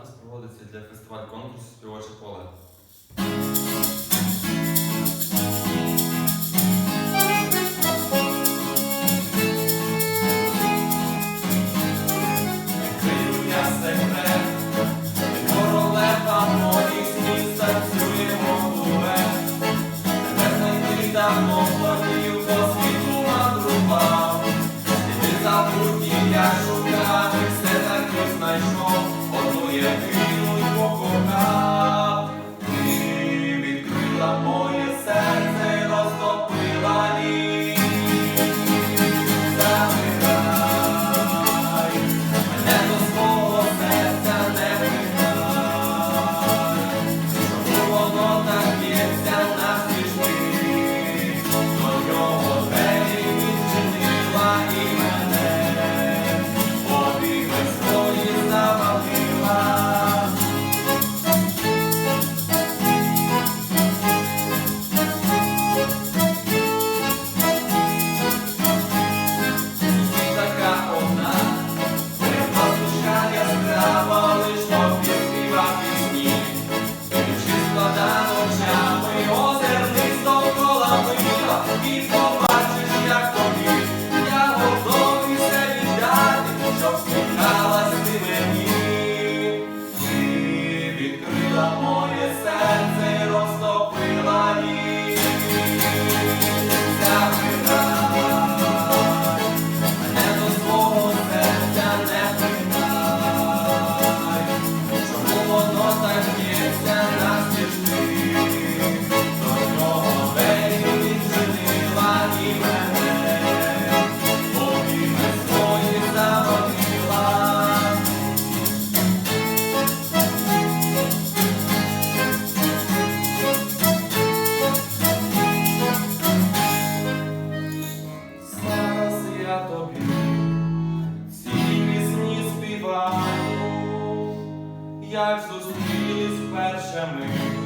Запис проводиться для фестиваль конкурсу Співоче поле. Давно ходив по світу мандрував, ти забудь я nos як зустрілись вперше ми.